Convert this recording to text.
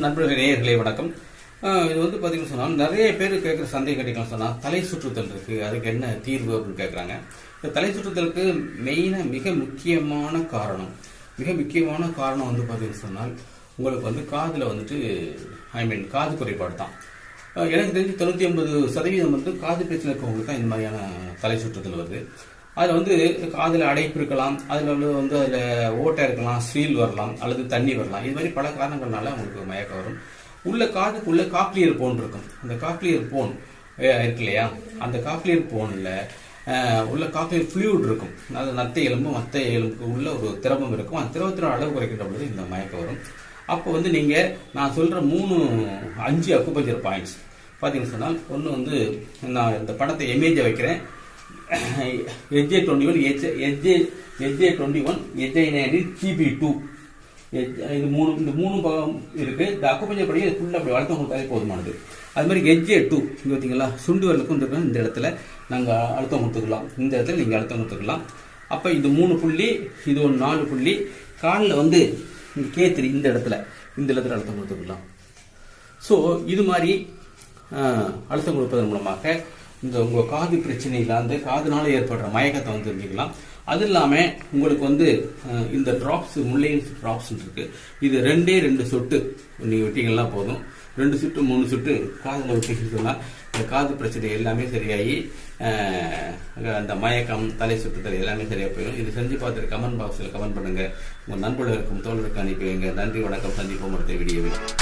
நண்பர்கள் நேயர்களே வணக்கம். இது வந்து பார்த்தீங்கன்னு சொன்னால் நிறைய பேர் கேட்குற சந்தேகம் கேட்கலாம் சொன்னால் தலை சுற்றுதல் இருக்குது அதுக்கு என்ன தீர்வு அப்படின்னு கேட்குறாங்க இந்த தலை சுற்றுதலுக்கு மெயினாக மிக முக்கியமான காரணம். மிக முக்கியமான காரணம் வந்து பார்த்தீங்கன்னு சொன்னால் உங்களுக்கு வந்து காதில் வந்துட்டு ஐ மீன் காது குறைபாடு தான். எனக்கு தெரிஞ்சு தொண்ணூற்றி ஐம்பது சதவீதம் வந்து காது பிரச்சனை இருக்கவங்களுக்கு தான் இந்த மாதிரியான தலை சுற்றுதல் வருது. அதில் வந்து காதில் அடைப்பு இருக்கலாம் அதில் வந்து வந்து அதில் ஓட்டை இருக்கலாம் ஸ்டீல் வரலாம் அல்லது தண்ணி வரலாம். இது மாதிரி பல காரணங்கள்னால உங்களுக்கு மயக்கம் வரும். உள்ள காதுக்குள்ள காக்லியர் போன் இருக்கும். அந்த காக்லியர் போன் இருக்கு இல்லையா? அந்த காக்லியர் போனில் உள்ள காக்லியர் ஃப்ளூயிட் இருக்கும். அது நத்தை எலும்பு மத்த எலும்புக்கு உள்ள ஒரு திரவம் இருக்கும். அந்த திரவத்தினோட அளவு குறைக்கின்ற பொழுது இந்த மயக்கம் வரும். அப்போ வந்து நீங்கள் நான் சொல்கிற மூணு அஞ்சு அக்குபஞ்சர் பாயிண்ட்ஸ் பார்த்தீங்கன்னு சொன்னால் ஒன்று வந்து நான் இந்த படத்தை இமேஜை வைக்கிறேன். எஜ்ஜே டுவெண்ட்டி ஒன் எஜ்ஜே எஜ்ஜே எஜ்ஜே டுவெண்ட்டி ஒன் எஜ்ஜே நைன்டீன் ஜிபி டூ இது மூணு இந்த மூணு பாகம் இருக்குது இந்த அக்குப்பஞ்சர் படி இது ஃபுல்லாக அப்படி வளர்த்து கொடுத்தாலே போதுமானது. அது மாதிரி எஜ்ஜே டூ இங்கே பார்த்தீங்களா சுண்டு வரலுக்கும் இந்த இந்த இடத்துல நாங்கள் அழுத்தம் கொடுத்துக்கலாம். இந்த இடத்துல நீங்கள் அழுத்தம் கொடுத்துக்கலாம். அப்போ இது மூணு புள்ளி இது ஒரு நாலு புள்ளி. காலில் வந்து கே த்ரீ இந்த இடத்துல இந்த இடத்துல அழுத்தம் கொடுத்துக்கலாம். ஸோ இது மாதிரி அழுத்தம் கொடுப்பதன் மூலமாக இந்த உங்கள் காது பிரச்சனையில் அந்த காதுனால ஏற்படுற மயக்கத்தை வந்து தெரிஞ்சுக்கலாம். அது இல்லாமல் உங்களுக்கு வந்து இந்த ட்ராப்ஸ் முல்லையன்ஸ் ட்ராப்ஸ் இருக்கு. இது ரெண்டே ரெண்டு சொட்டு. நீங்கள் விட்டீங்கன்னா போதும். ரெண்டு சுட்டு மூணு சுட்டு காதில் விட்டீங்கன்னா இந்த காது பிரச்சனை எல்லாமே சரியாகி அந்த மயக்கம் தலை சுற்றுதல் எல்லாமே சரியாக போயிடும். இது செஞ்சு பார்த்துட்டு கமெண்ட் பாக்ஸில் கமெண்ட் பண்ணுங்கள் உங்கள் நண்பர்களுக்கும் தோழருக்கும் அனுப்பி வைங்க. நன்றி வணக்கம். சந்திப்போம் அடுத்த வீடியோவில்.